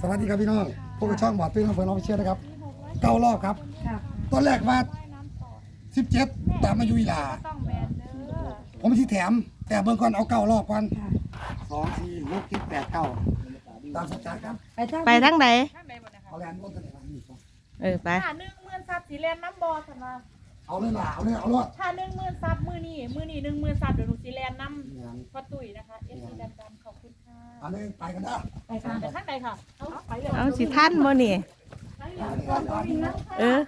สวัสดีครับพี่น้องพวกบช่องบอดตื้นของเฟิร์นออฟฟิเชียลนะครับเก้ารอบครับ ค่ะตอนแรกมาสิบเจ็ดตามมายุยลา ต้องแบนเด้อผมที่แถม แต่เบิ่งก่อนเอาเก้ารอบก่อนค่ะสองสี่หกเจ็ดแปดเก้าตามสัจจะครับไปทางไปทั้งไหนข้างในบ่นะคะเอาแลนด์บนกันเลยนี่ก่อนเออไปถ้าหนึ่งหมื่นซับสีแลนน้ำบอสนะ เอาเลยล่ะเอาเลยเอาเลยถ้าหนึ่งหมื่นซับมือนี่มือนี่หนึ่งหมื่นซับเดี๋ยวหนูสีแลนน้ำพ่อตุ๋ยนะคะเอฟซีดันดันขอบคุณค่ะเอาเลยไปกันนะไปค่ะแต่ข้างในค่ะเอาไปเลยเอาสิท่านบ่นี่เออ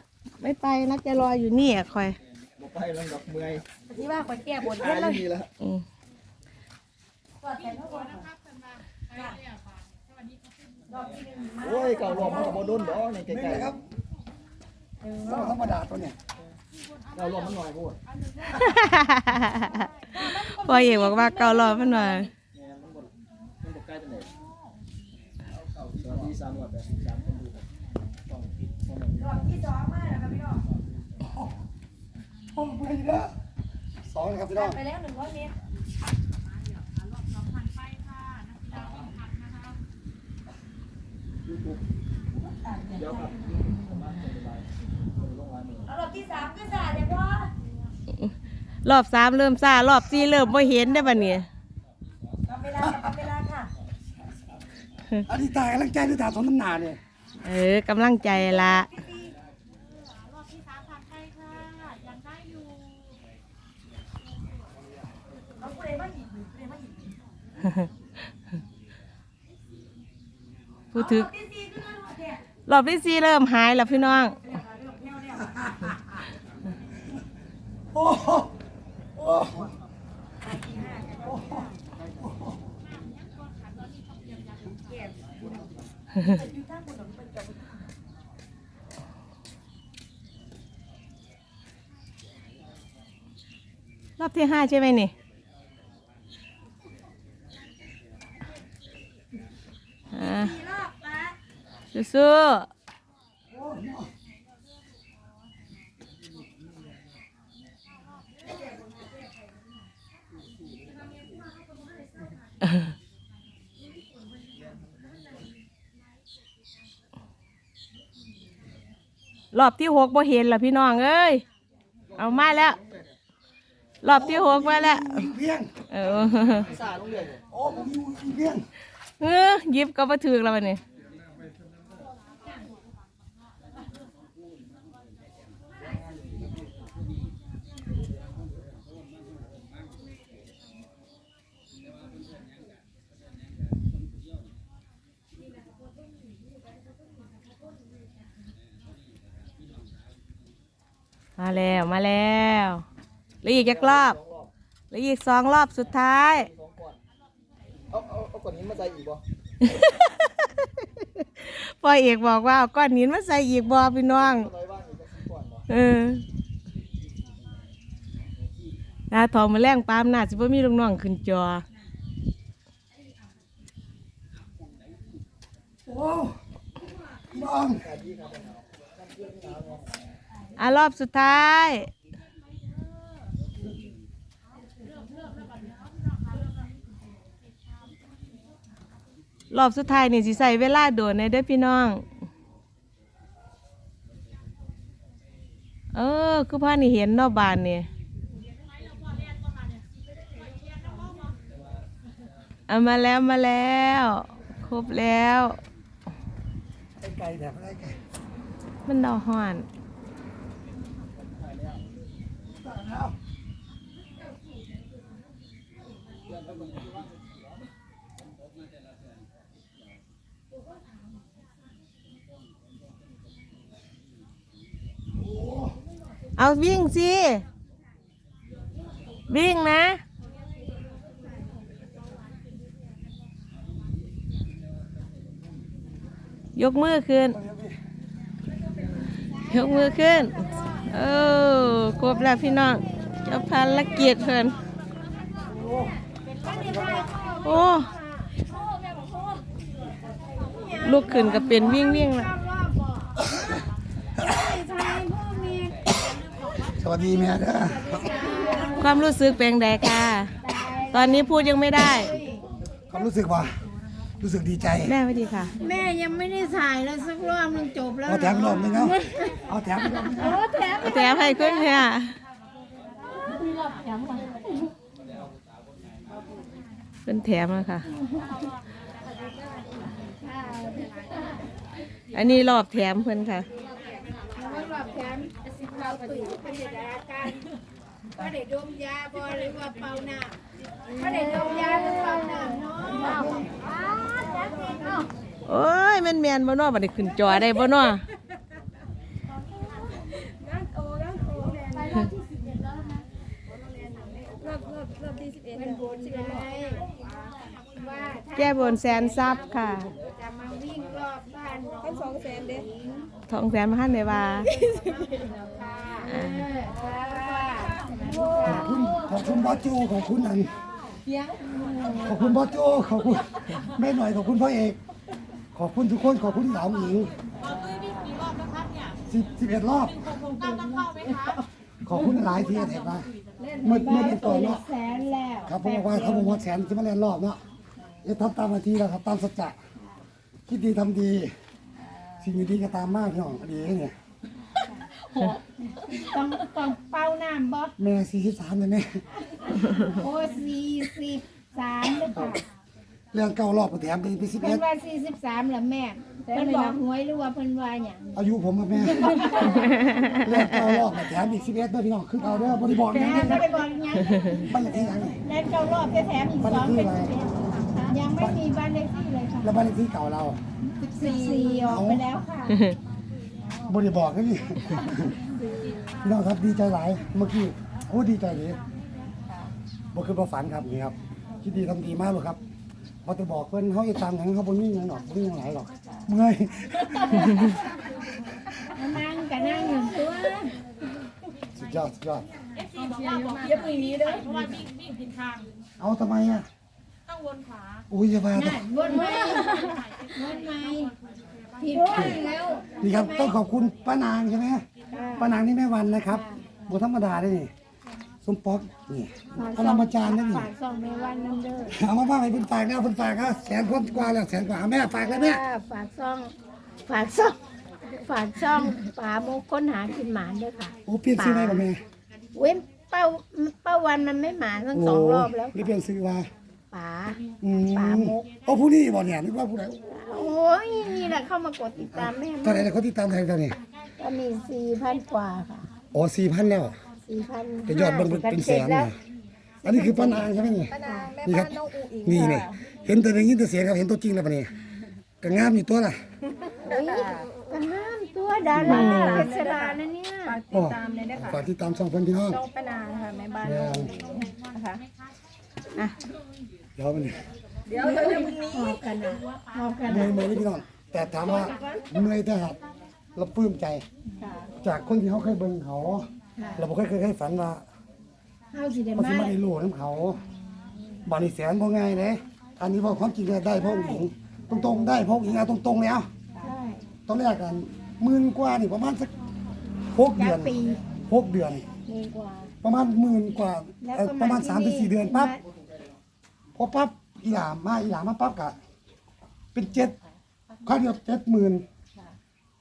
ไม่ไปนะจะรออยู่นี่อะคอยบ่ไปแล้วดอกเมื่อยที่ว่าคอยแก้บนหายดีแล้วอืมโอ้ยเก่ารอบมันก็บ่โดนดอกนี่นี่ใกล้เลยครับเราธรรมดาตัวเนี่ยๆ เก่ารอบมันหน่อยโพดพอเอกบอกว่าเการอมันหน่อยแม่นมันบ่มันบ่ใกล้ปานใดสวัสดี383คนดูครับต้องปิดช่องนั้นรอบที่สองมาแล้วค่ะพี่น้องโอ้ไม่ได้สองนะครับพี่น้องไปแล้วหนึ่งร้อยเมตรเดี๋ยวครับ ประมาณ2บ่ายลงไลน์มือเอารอบที่สามก็สาดเลยพ่อรอบสามเริ่มซ่ารอบสี่เริ่มบ่เห็นได้อบัดนี้ทำเวลาทำเวลาค่ะอันนี้ตายกำลังใจด้วยตาสมน้ำหนาเนี่ยเออกำลังใจละรอบที่สามผ่านไปค่ะยังได้อยู่เอาผู้ใดมาหยิบหรือผู้ใดมาหยิบพูดถึกรอบที่สี่ขึ้นมาหมดเนี่ยรอบที่สี่เริ่มหายแล้วพี่น้อง โอ้โหโอ้โหรอบที่ห้าใช่ไหมนี่ อ่าสี่รอบละสู้ๆ รอบที่หกบ่เห็นละพี่น้องเอ้ย เอามาแล้ว รอบที่หกมาแล้วยิงเพียงเออซ่าลงเรื่อยโอ้ผมยิงยิงเพียง เออหยิบก็มาถึกแล้ววันนี้ มาแล้วมาแล้วเหลืออีกจักรอบเหลืออีกสองรอบสุดท้ายสองก่อนเอาเอาเอาก้อนหินมาใส่อีกบ่พ่อเอกบอกว่าเอาก้อนหินมาใส่อีกบอพี่น้องน้อยว่างอีกจักสิบก่อนบ่เออตาทองมาแรงปามหน้าสิบ่มีลูกน้องขึ้นจอ โอ้น้อง อะรอบสุดท้าย รอบสุดท้ายนี่สิใส่เวลาโดนในเด้อพี่น้อง เออ คือพ่อนี่เห็นเนอกบานนี่เอามาแล้วมาแล้ว ครบแล้วไอ้ไก่แบบไอ้ไก่มันดอกห่อน เอาวิ่งสิ วิ่งนะ ยกมือขึ้น ยกมือขึ้น เออครบแล้วพี่น้องเจ้าพันละเกียรติเพิ่นโอ้ลูกขึ้นก็เป็นวิ่งวิ่งละ สวัสดีแม่เด้อความรู้สึกเป็นไงค่ะ ตอนนี้พูดยังไม่ได้ ความรู้สึกว่า รู้สึกดีใจ แม่สวัสดีค่ะ แม่ยังไม่ได้ถ่ายเลยสักรอบนึงจบแล้วเอาแถมอีกรอบนึงเอาเอาแถมอีกรอบนึงโอ้แถมแถมให้คุณค่ะเป็นแถมแล้วค่ะ อันนี้รอบแถมเพิ่นค่ะรอบแถม สิบเก้าตุ๋ยเป็นเด็กอาการก็ได้ดมยาบอหรือว่าเป่าน้ำก็ได้ดมยาหรือเป่าน้ำเนาะโอ้ยแมันแมนบ่เนาะบัดนี้ขึ้นจอได้บ่เนาะเป็นบนไงว่าถ้าแก้บนแสนซับค่ะ จะมาวิ่งรอบบ้านน้องสองแสนเด็กทองแสนมาหันได้ว่า ค่ะเออค่ะขอบคุณขอบคุณบอสโจขอบคุณอันขอบคุณบอสโจขอบคุณแม่หน่อยขอบคุณพ่อเอกขอบคุณทุกคนขอบคุณสาวหญิงสิบสิบเอ็ดรอบขอบคุณหลายที่เห็นมาเมื่อเมื่อเป็นก่อนเนาะแสนแล้ว ครับผมบอกว่าเขาบอกว่าแสนจะมาเล่นรอบเนาะเอ๊ะทำตามหนาทีแล้วครับตามสัจจะ คิดดีทำดี สิ่งดีๆก็ตามมากพี่น้องดีเนี่ย ต้องต้องเป่าน้ำบ่แม่สี่สิบสามเลยแม่โอ้สี่สิบสามหรือเปล่าเรื่องเก้ารอบก็แถมเป็นไปสิบเพิ่เอ็นดว่าสี่สิบสามเหรอแม่เพิ่นบอกหวยหรือว่าเพิ่นว่าหยังอายุผมกับแม่ เรื่องเก้ารอบก็แถมอีกสิบเอ็ดด้วยพี่น้องคือเอาเด้อบริบอกแต่ยังไม่ได้บอกหยังบ้านเลขที่ยังไงแล้วเก้ารอบจะแถมอีกสองเป็นสิบเอ็ดยังไม่มีบ้านเลขที่เลยค่ะแล้วบ้านเลขที่เก่าเราสิบสี่ออกไปแล้วค่ะบริบอกก็นี่พี่น้องครับดีใจหลายเมื่อกี้โอ้ดีใจดีบ่คือบ่ฝันครับนี่ครับคิดดีทำดีมากเลยครับพอจะบอกเพิ่นเขาจะตามหยังเขาบ่มีหยังหรอกบ่มีหยังหลายหรอกเมื่อยนั่งกันนั่งหนึ่งตัวสุดยอดสุดยอดเอฟซีบอกว่าบอกอย่าปีนี้เด้อเพราะว่าวิ่งวิ่งผิดทาง เอาทำไมอะต้อง วนขวาอุ้ยอย่ามานั่นวนไหมวนไหมผิดพลาดแล้วนี่ครับต้องขอบคุณป้านางใช่ไหมป้านางนี่แม่วันนะครับบ่ธรรมดาได้นี่สมปอกนี่พลังประจานได้นี่ฝากส่องในวันน้ำเด้อเอามาบ้างให้เพิ่นฝากแล้วเพิ่นฝากก็แสนคนกว่าแล้วแสนกว่าเอาแม่ฝากเลยแม่ค่ะฝากซ่องฝากซ่องฝากซ่องป๋าโมกค้นหากินหมานด้วยค่ะโอ้เปลี่ยนชื่อได้ป่ะแม่เว้นเป้าเป้าวันมันไม่หมานทั้งสองรอบแล้วหรือเปลี่ยนชื่อว่า ป๋าอืมปาโมกโอ้ผู้นี้บ่เนี่ยนึกว่าผู้ใดโอ้ยนี่แหละเข้ามากดติดตามแม่ตอนไหนเขาติดตามใครตอนนี้ก็มีสี่พันกว่าค่ะอ๋อ4,000แล้วสี่พันแต่ยอดเบิ่งเป็นแสนเนี่ยอันนี้คือป้านางใช่ไหมนี่นี่ครับนี่เนี่ยเห็นแต่ในยินแต่เสียงครับเห็นตัวจริงแล้วปะเนี่ยก็งามอยู่ตัวล่ะโอ้ยก็ห้ามตัวดาราเป็นสลานะเนี่ยโอ้ฝากติดตามช่องเพื่อนพี่น้องป้านางค่ะแม่บ้านแม่นะคะอะ เดี๋ยวมันนี่เดี๋ยวเดี๋ยวเดี๋ยวพรุ่งนี้หอบกันนะหอบกันเมื่อนะยเมื่อยพี่น้องแต่ถามว่าเมื่อยแต่หัดเราปลื้มใจจากคนที่เขาเคยเบิ่งเขาเราบ่เคยเคยเคยฝันว่าเฮาสิได้มันสิมามาได้รู้น้ำเขาบานี้แสนบ่ง่ายเด้อันนี้พอความจริงเลยได้เพราะหญิงตรงๆได้เพราะหญิงเอาตรงๆแล้วใช่ตอนแรกกันหมื่นกว่านี่ประมาณสักหกจาเดืกอนปีหกเดือน หมื่นกว่าประมาณหมื่นกว่าแล้วเอ่อก็ประมาณที่สามถึงสี่นี่เดือนปั๊บมา พอปั๊บอีหลามมาอีหลามมาปั๊บกะ เป็นเจ็ดข้าวเดียวเจ็ดหมื่น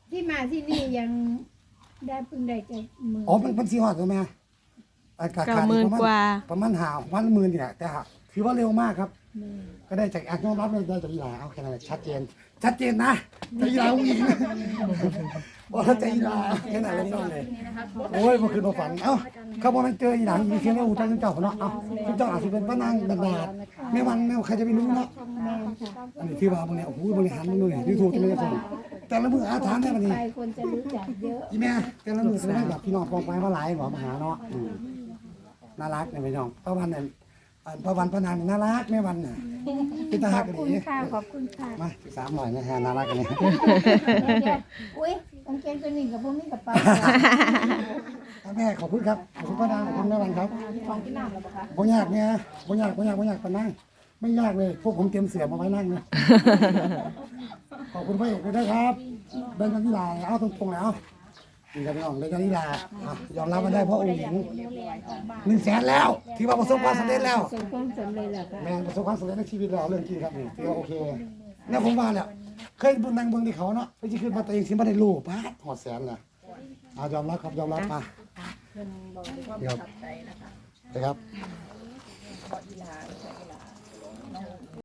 ที่มาที่นี่ยังได้เพิ่งได้เจ็ดหมื่นอ๋อมันมันสีหอดใช่ไหมอากาศเก้าหมื่นประณกว่า ประมาณหาวันหมื่นนี่แหละแต่หาถือว่าเร็วมากครับ ก็ได้จากอักยอมรับเลยได้จากอีหลาเอาแค่นั้นแหละชัดเจน ชัดเจนนะจากอีหลาอุ้งอิงบอกว่าจากอีหลาแค่นั้นเลยนี่เลยโอ้ยเมื่อคืนมาฝันเอ้าเขาบอกมันเจออีหลาอีเชียงแล้วอู่ตั้งเจ้าเนาะเอ้าเจ้าอาจจะเป็นพระนางบรรดาลแม่วันแม่ใครจะไปรู้เนาะแม่ค่ะอันนี้ที่ว่ามึงเนี่ยโอ้โหบริหารมึงดูเนี่ยยูทูบจะไม่ได้คนแต่ละมืออาถรรพ์เนี่ยมันนี่ใครคนจะรู้จักเยอะอีแม่แต่ละมือจะได้แบบพี่น้องกองไปมาหลายหมอมาหาเนาะอืมน่ารักเนี่ยพี่น้องพระวันเนี่ย อันพระวันพระนางน่ารักแม่วันเนี่ยเป็นตาขหัอกบกันคุณดีค่ะ ขอบคุณค่ะมาสามหน่อยนะฮะน่ารักกันเนี่ยเดี๋ยวๆอุ้ยกางเกงตัวนี้กับพวกนี้กับเป๋าแม่ขอบคุณครับขอบคุณพระนางขอบคุณแม่วันครับของที่น้ำแล้วปะคะบ่ยากเนี่ยบ่ยากบ่ยากบ่ยากปานนั่งไม่ยากเลยพวกผมเตรียมเสือมาไว้นั่งนะขอบคุณพระเอกด้วยนะครับเดินกันที่ลาเอาตรงๆแล้ว นี่ครับพี่น้องเดินกันที่ลาอะยอมรับมันได้เพราะองค์หญิงหนึ่งแสนแล้วที่ว่าประสบความสำเร็จแล้วประสบความสำเร็จแล้วค่ะแม่งประสบความสำเร็จในชีวิตแล้วเรื่องจริงครับนี่ถือว่าโอเคเนี่ยผมว่าเนี่ยเคยนั่งเบิ่งที่เขาเนาะไปที่ขึ้นมาตัวเองสิบ่ได้รู้ป้าดหอดแสนเลยเอายอมรับครับยอมรับมาเพิ่นบอกด้วยความครับประทับใจนะคะนะครับ